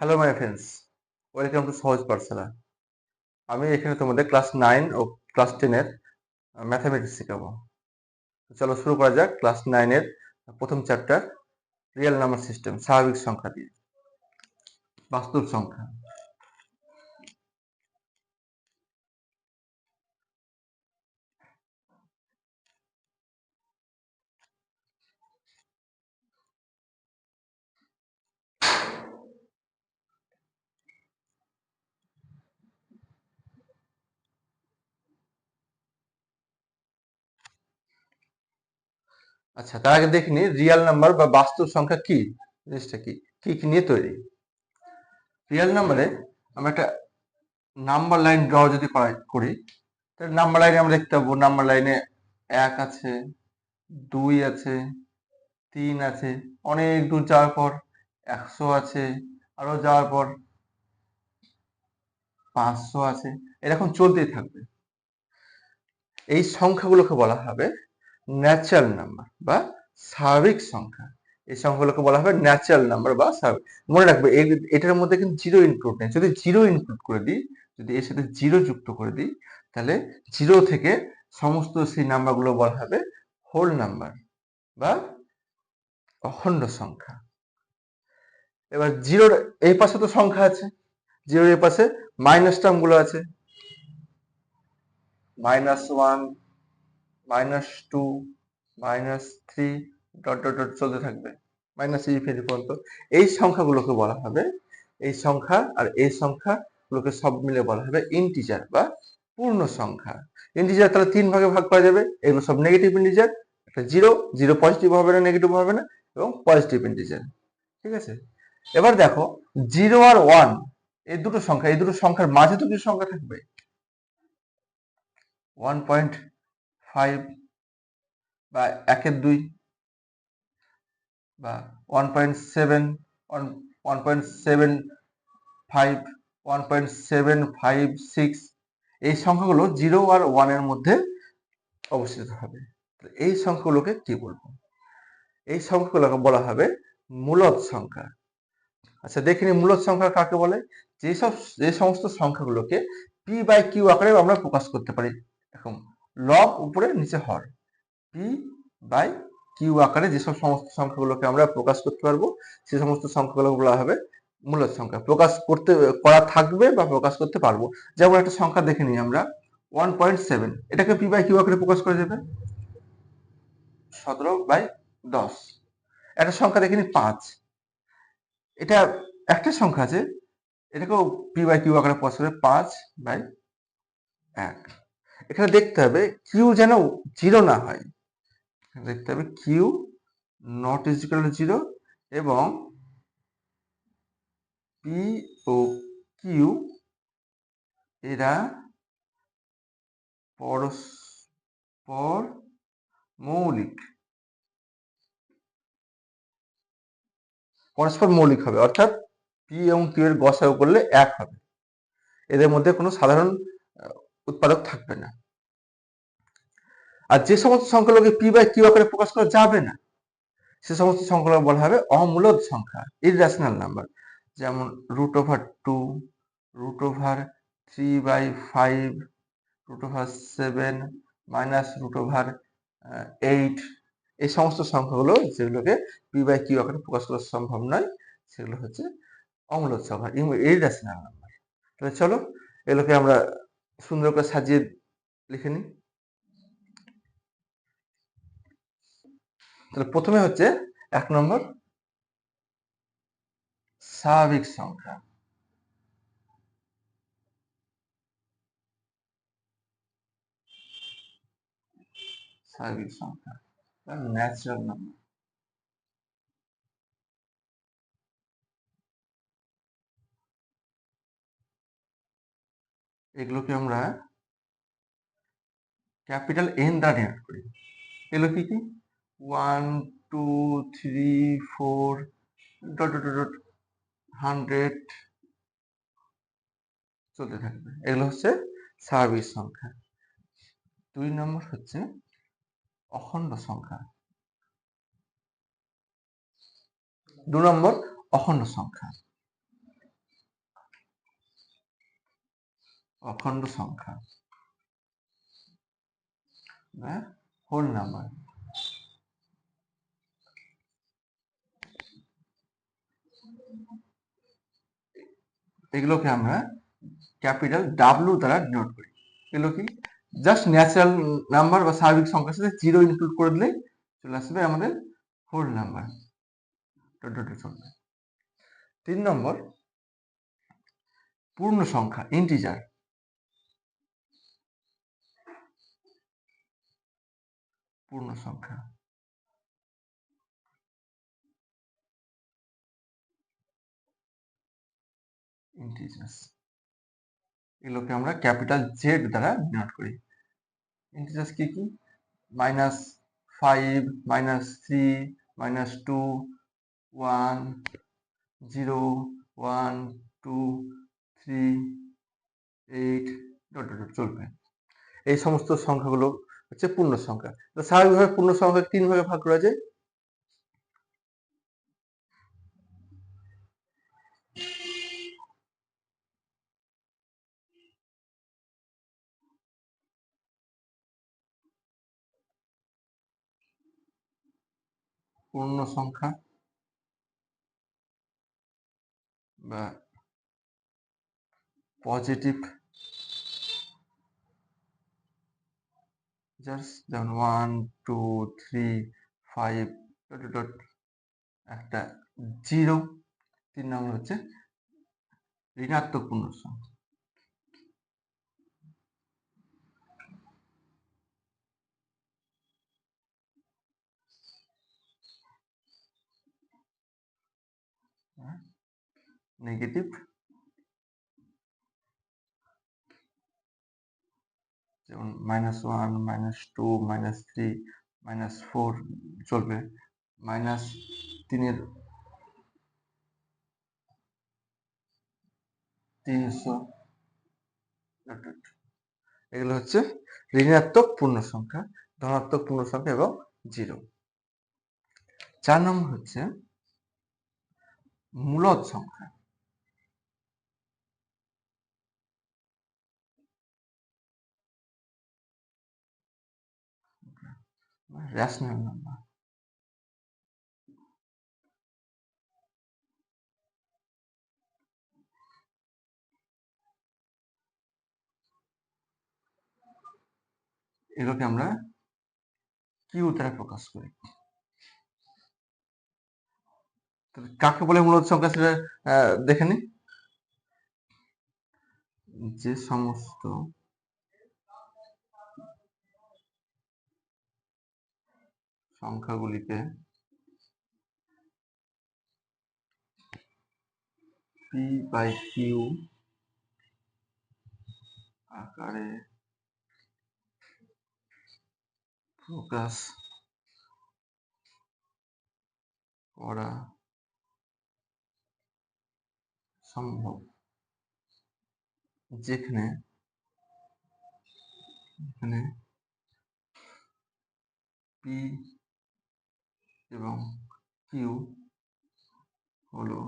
Hello my friends welcome to Sahaj পার্সেলা আমি এখানে তোমাদের ক্লাস নাইন ও ক্লাস টেনের ম্যাথামেটিক্স শেখাবো। চলো শুরু করা যাক ক্লাস নাইনের প্রথম চ্যাপ্টার রিয়েল নাম্বার সিস্টেম স্বাভাবিক সংখ্যা দিয়ে। বাস্তব সংখ্যা। আচ্ছা তার আগে দেখিনি রিয়াল নাম্বার বা বাস্তব সংখ্যা কি? জিনিসটা কি? কি কি নিয়ে তৈরি? রিয়াল নাম্বারে আমরা একটা নাম্বার লাইন ড্র যদি করা- তাহলে নাম্বার লাইনে আমরা দেখতে পাবো নাম্বার লাইনে এক আছে, দুই আছে, তিন আছে, অনেক দূর যাওয়ার পর একশো আছে, আরও যাওয়ার পর পাঁচশো আছে, এরকম চলতেই থাকবে। এই সংখ্যাগুলোকে বলা হবে ন্যাচারাল নাম্বার বা স্বাভাবিক সংখ্যা। এই সংখ্যাগুলোকে বলা হবে ন্যাচারাল নাম্বার বা স্বাভাবিক। মনে রাখবে এটার মধ্যে কিন্তু জিরো ইনক্লুড নেই। যদি জিরো ইনক্লুড করে দিই, যদি এর সাথে জিরো যুক্ত করে দিই, তাহলে জিরো থেকে সমস্ত সেই নাম্বারগুলো বলা হবে হোল নাম্বার বা অখণ্ড সংখ্যা। এবার জিরোর এই পাশে তো সংখ্যা আছে। জিরোর এই পাশে মাইনাস টার্মগুলো আছে। Minus one minus two minus three dot dot dot চলতে থাকবে। মাইনাস ইনফিনিটি পর্যন্ত এই সংখ্যাগুলোকে বলা হবে, এই সংখ্যা আর এই সংখ্যাগুলোকে সব মিলে বলা হবে ইন্টিজার বা পূর্ণ সংখ্যা। ইন্টিজার তাহলে তিন ভাগে ভাগ করা যাবে, এগুলো সব নেগেটিভ ইন্টিজার একটা জিরো জিরো পজিটিভ হবে না নেগেটিভ হবে না, এবং পজিটিভ ইন্টিজার ঠিক আছে? এবার দেখো জিরো আর ওয়ান এই দুটো সংখ্যা, এই দুটো সংখ্যার মাঝে তো কিছু সংখ্যা থাকবে। ওয়ান পয়েন্ট ফাইভ বা একের দুই বা one point seven one one point seven five one point seven five six এই সংখ্যাগুলো জিরো আর ওয়ানের মধ্যে অবস্থিত হবে। এই সংখ্যাগুলোকে কি বলব? এই সংখ্যাগুলোকে বলা হবে মূলদ সংখ্যা। আচ্ছা দেখে নিই মূলদ সংখ্যা কাকে বলে? যেসব, যে সমস্ত সংখ্যাগুলোকে পি বাই কিউ আকারে আমরা প্রকাশ করতে পারি। এখন লব উপরে নিচে হর। পি বাই কিউ আকারে যেসব সমস্ত সংখ্যাগুলোকে আমরা প্রকাশ করতে পারব, সে সমস্ত সংখ্যাগুলো বলা হবে মূলদ সংখ্যা। প্রকাশ করতে, করা থাকবে বা প্রকাশ করতে পারব। যেমন একটা সংখ্যা দেখে নিই আমরা ওয়ান পয়েন্ট সেভেন এটাকে পি বাই কিউ আকারে প্রকাশ করা যাবে? সতেরো বাই দশ। একটা সংখ্যা দেখে নিই, পাঁচ। এটা একটা সংখ্যা আছে, এটাকেও পি বাই কিউ আকারে প্রকাশ করে পাঁচ বাই এক। এখানে দেখতে হবে কিউ যেন জিরো না হয়। দেখতে হবে Q not is equal zero এবং পি ও কিউ এরা পরস্পর মৌলিক। পরস্পর মৌলিক হবে, অর্থাৎ পি এবং কিউ এর গসাগু করলে এক হবে। এদের মধ্যে কোনো সাধারণ উৎপাদক থাকবে না। আর যে সমস্ত সংখ্যাগুলোকে পি বাই কিউ আকারে প্রকাশ করা যাবে না, সে সমস্ত সংখ্যাগুলো বলা হবে অমূলদ সংখ্যা ইররেশনাল নাম্বার যেমন root over two root over three by five root over seven minus root over eight এই সমস্ত সংখ্যাগুলো যেগুলোকে পি বাই কিউ আকারে প্রকাশ করা সম্ভব নয়, সেগুলো হচ্ছে অমূলদ সংখ্যা ইররেশনাল নাম্বার তাহলে চলো, এগুলোকে আমরা সুন্দর করে সাজিয়ে লিখে নিই। তাহলে প্রথমে হচ্ছে এক নম্বর স্বাভাবিক সংখ্যা। স্বাভাবিক সংখ্যা ন্যাচারাল নাম্বার এগুলোকে আমরা ক্যাপিটাল এন দ্বারা ডিনোট করি। এগুলো কি কি? One, two, three, four, dot dot dot, hundred চলতে থাকবে। এগুলো হচ্ছে স্বাভাবিক সংখ্যা। দুই নম্বর হচ্ছে অখণ্ড সংখ্যা। দু নম্বর অখণ্ড সংখ্যা। অখণ্ড সংখ্যা। হোল নাম্বার এগুলোকে আমরা ক্যাপিটাল ডাব্লু দ্বারা ডিনোট করি। এগুলো কি? জাস্ট ন্যাচারাল নাম্বার বা স্বাভাবিক সংখ্যার সাথে জিরো ইনক্লুড করে দিলেই চলে আসবে আমাদের হোল নাম্বার তিন নম্বর, পূর্ণ সংখ্যা ইন্টিজার পূর্ণ সংখ্যা। ইন্টিজার্স এগুলোকে আমরা ক্যাপিটাল জেড দ্বারা ডিনোট করি। ইন্টিজার্স কি কি? Minus five minus three minus two one zero one two three eight dot dot চলবে। এই সমস্ত সংখ্যাগুলো হচ্ছে পূর্ণ সংখ্যা। স্বাভাবিকভাবে পূর্ণ সংখ্যা তিন ভাগে ভাগ করা যায়। পূর্ণ সংখ্যা বা পজিটিভ জাস্ট যেমন one two three five dot dot একটা জিরো, তিন নম্বর হচ্ছে ঋণাত্মক পূর্ণ সংখ্যা নেগেটিভ যেমন minus one minus two minus three minus four চলবে। মাইনাস তিনের তিনশো এগুলো হচ্ছে ঋণাত্মক পূর্ণ সংখ্যা ধনাত্মক পূর্ণ সংখ্যা এবং জিরো চার নম্বর হচ্ছে মূলদ সংখ্যা। রেশনাল নাম্বার এগুলোকে আমরা কিউ দ্বারা প্রকাশ করি। কাকে বলে মূলত সংখ্যা সেটা দেখে নি? যে সমস্ত সংখ্যাগুলিকে পি বাই কিউ আকারে প্রকাশ করা সম্ভব। যেখানে এখানে পি এবং কিউ হলো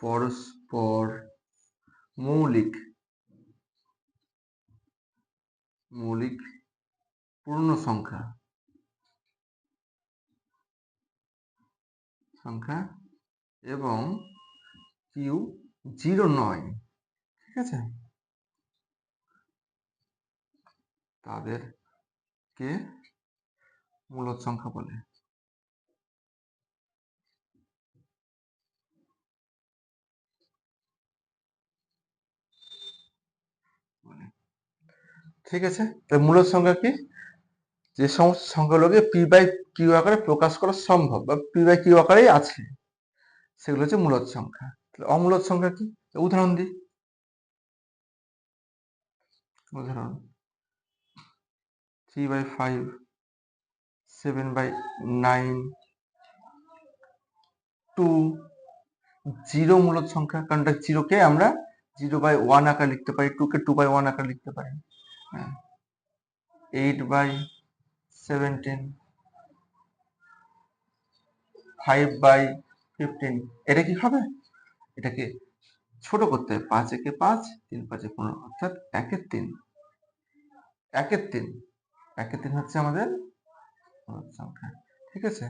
পরস্পর মৌলিক মৌলিক পূর্ণ সংখ্যা। সংখ্যা এবং কিউ জিরো নয়, ঠিক আছে? তাদেরকে মূলদ সংখ্যা বলে। ঠিক আছে? তাহলে মূলদ সংখ্যা কি? যে সমস্ত সংখ্যাগুলোকে পি বাই কিউ আকারে প্রকাশ করা সম্ভব বা পি বাই কিউ আকারেই আছে। সেগুলো হচ্ছে মূলদ সংখ্যা। তাহলে অমূলদ সংখ্যা কি? উদাহরণ দিই। উদাহরণ। Three by five seven by nine two zero মূলদ সংখ্যা। কারণ জিরোকে আমরা জিরো বাই ওয়ান আকার লিখতে পারি টুকে টু বাই ওয়ান আকার লিখতে পারি। হ্যাঁ। Eight by seventeen five by fifteen এটা কি হবে? এটাকে ছোট করতে হবে, পাঁচ একে পাঁচ, তিন পাঁচে পনেরো, অর্থাৎ একের তিন। একের তিন একের তিন হচ্ছে আমাদের সংখ্যা, ঠিক আছে?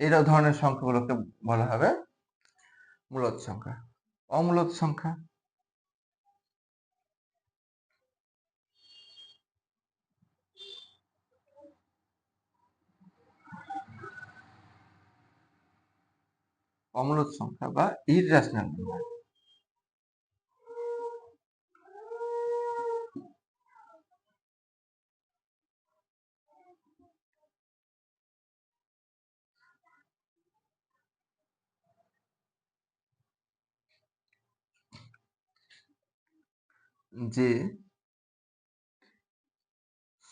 এই ধরনের সংখ্যাগুলোকে বলা হবে মূলদ সংখ্যা। অমূলদ সংখ্যা। অমূলদ সংখ্যা বা ইররেশনাল নাম্বার যে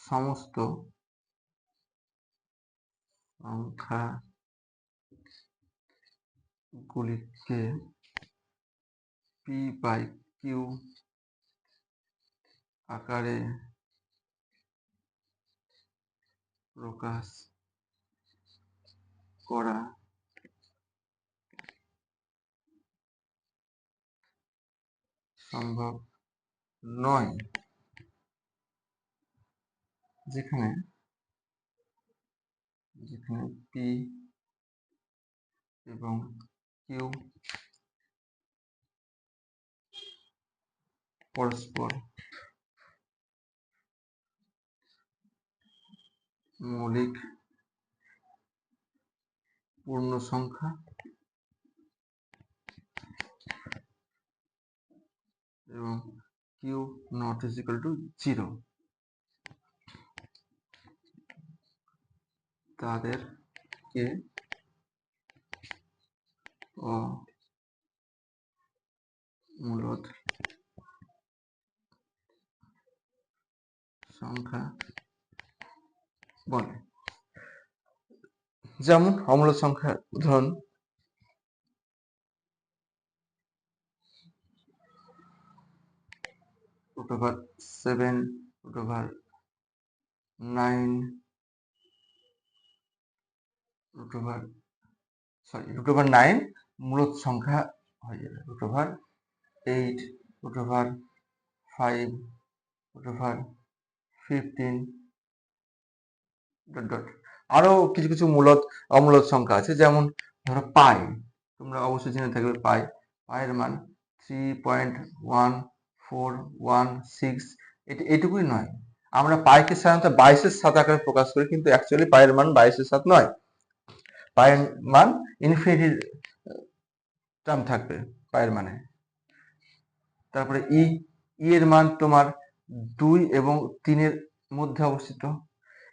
সমস্ত সংখ্যা গুলিকে পি বাই কিউ আকারে প্রকাশ করা সম্ভব নয়। যেখানে যেখানে পি এবং কিউ পরস্পর মৌলিক পূর্ণ সংখ্যা এবং Q not is equal to zero তাদেরকে ও মূলত সংখ্যা বলে যেমন অমূল সংখ্যা উদাহরণ root over seven root over nine root over sorry root over nine মূলত সংখ্যা হয়ে যাবে root over 8 root over 5 root over 15 dot dot আরও কিছু কিছু মূলত, অমূলত সংখ্যা আছে, যেমন ধরো পাই। তোমরা অবশ্যই জেনে থাকবে পাই। পায়ের মান three point one four one six এটি, এটুকুই নয়। আমরা পাইকে সাধারণত বাইশের সাত আকারে প্রকাশ করি, কিন্তু অ্যাকচুয়ালি পায়ের মান বাইশের সাত নয়। পায়ের মান ইনফিনিটির টার্ম থাকবে পায়ের মানে। তারপরে ই ই এর মান তোমার দুই এবং তিনের মধ্যে অবস্থিত।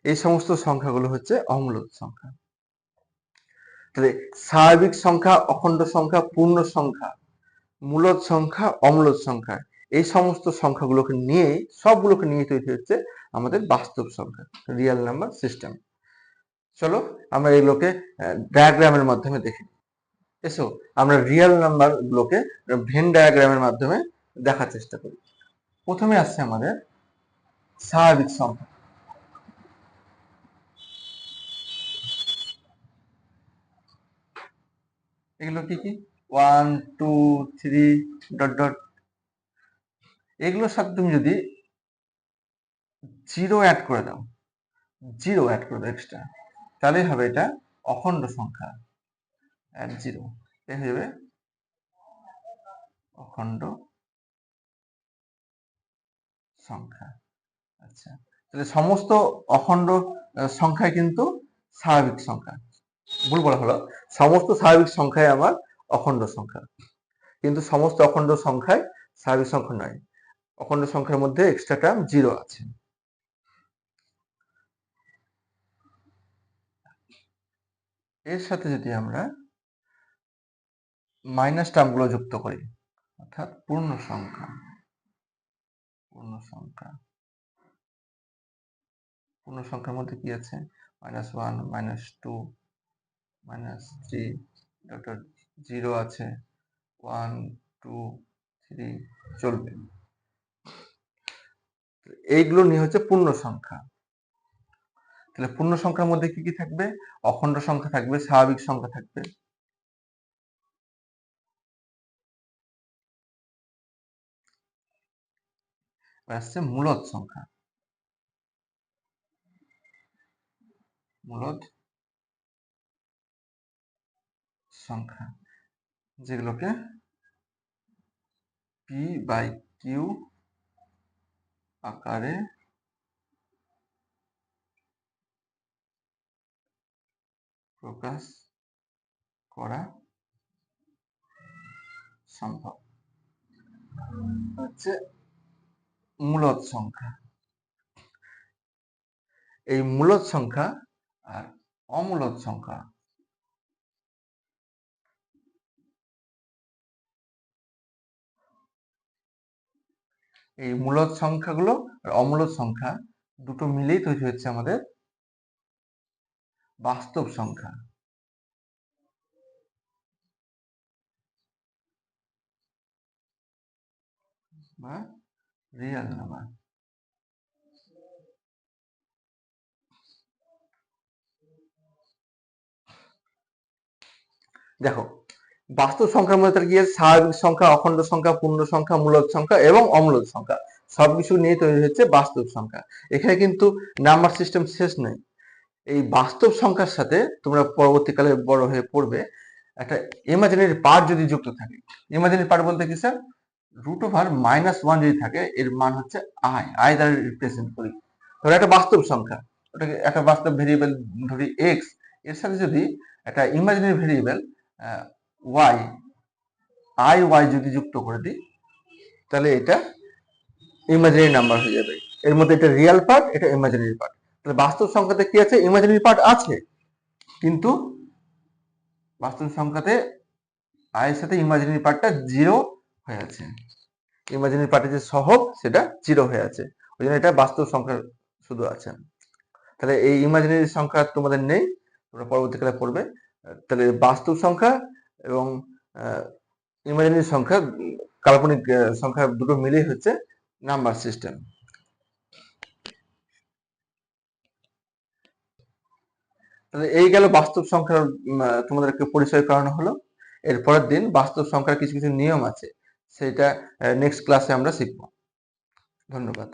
এই সমস্ত সংখ্যাগুলো হচ্ছে অমূলত সংখ্যা। তাহলে স্বাভাবিক সংখ্যা, অখণ্ড সংখ্যা, পূর্ণ সংখ্যা, মূলত সংখ্যা অমূলদ সংখ্যা, এই সমস্ত সংখ্যাগুলোকে নিয়ে, সবগুলোকে নিয়ে তৈরি হচ্ছে আমাদের বাস্তব সংখ্যা রিয়েল নাম্বার সিস্টেম চলো আমরা এগুলোকে ডায়াগ্রামের মাধ্যমে দেখি এসো, আমরা রিয়েল নাম্বার গুলোকে ভেন ডায়াগ্রামের মাধ্যমে দেখার চেষ্টা করি। প্রথমে আসছে আমাদের স্বাভাবিক সংখ্যা। এগুলো কি কি? One two three dot dot এগুলোর সাথে তুমি যদি জিরো অ্যাড করে দাও জিরো অ্যাড করে দাও এক্সট্রা তাহলেই হবে এটা অখণ্ড সংখ্যা। অ্যাড জিরো এ হয়ে যাবে অখণ্ড সংখ্যা। আচ্ছা তাহলে সমস্ত অখণ্ড সংখ্যায় কিন্তু স্বাভাবিক সংখ্যা। ভুল বলা হলো। সমস্ত স্বাভাবিক সংখ্যায় আমার অখণ্ড সংখ্যা। কিন্তু সমস্ত অখণ্ড সংখ্যায় স্বাভাবিক সংখ্যা নয়। অখণ্ড সংখ্যার মধ্যে এক্সট্রা টার্ম জিরো আছে। এর সাথে যদি আমরা মাইনাস টার্মগুলো যুক্ত করি। অর্থাৎ পূর্ণ সংখ্যা। পূর্ণ সংখ্যা। পূর্ণ সংখ্যার মধ্যে কি আছে? Minus one minus two minus three dot zero আছে। ওয়ান টু থ্রি চলবে। এইগুলো নিয়ে হচ্ছে পূর্ণ সংখ্যা। তাহলে পূর্ণ সংখ্যার মধ্যে কি কি থাকবে? অখণ্ড সংখ্যা থাকবে, স্বাভাবিক সংখ্যা থাকবে। আসছে মূলদ সংখ্যা। মূলদ সংখ্যা যেগুলোকে পি বাই কিউ আকারে প্রকাশ করা সম্ভব। হচ্ছে মূলদ সংখ্যা। এই মূলদ সংখ্যা আর অমূলদ সংখ্যা। এই মূলদ সংখ্যাগুলো আর অমূলদ সংখ্যা দুটো মিলেই তৈরি হচ্ছে আমাদের বাস্তব সংখ্যা। বা রিয়েল নাম্বার দেখো, বাস্তব সংখ্যার মধ্যে আছে? স্বাভাবিক সংখ্যা, অখণ্ড সংখ্যা, পূর্ণ সংখ্যা মূলদ সংখ্যা এবং অমূলদ সংখ্যা, সবকিছু নিয়ে তৈরি হচ্ছে বাস্তব সংখ্যা। এখানে কিন্তু নাম্বার সিস্টেম শেষ নয় এই বাস্তব সংখ্যার সাথে তোমরা পরবর্তীকালে বড় হয়ে পড়বে। একটা ইমাজিনারি পার্ট যদি যুক্ত থাকে। ইমাজিনারি পার্ট বলতে কি sir root over minus one যদি থাকে, এর মান হচ্ছে আই আই দ্বারা রিপ্রেজেন্ট করি। ধরো একটা বাস্তব সংখ্যা, ওটাকে একটা বাস্তব ভেরিয়েবল ধরি এক্সের সাথে যদি একটা imaginary variable y i y যদি যুক্ত করে দিই, তাহলে এটা ইমাজিনারি নাম্বার হয়ে যাবে। এর মধ্যে এটা রিয়েল পার্ট এটা ইমাজিনারি পার্ট তাহলে বাস্তব সংখ্যাতে কি আছে? ইমাজিনারি পার্ট আছে। কিন্তু বাস্তব সংখ্যাতে আই এর সাথে ইমাজিনারি পার্টটা জিরো হয়ে আছে। ইমাজিনারি পার্টের যে সহগ, সেটা জিরো হয়ে আছে। ওই জন্য এটা বাস্তব সংখ্যা শুধু আছে। তাহলে এই ইমাজিনারি সংখ্যা তোমাদের নেই, তোমরা পরবর্তীকালে পড়বে। তাহলে বাস্তব সংখ্যা এবং ইমাজিনারি সংখ্যা, কাল্পনিক সংখ্যা দুটো মিলেই হচ্ছে নাম্বার সিস্টেম তাহলে এই গেল বাস্তব সংখ্যার তোমাদেরকে পরিচয় করানো হলো। এর পরের দিন বাস্তব সংখ্যার কিছু কিছু নিয়ম আছে। সেটা নেক্সট ক্লাসে আমরা শিখব। ধন্যবাদ।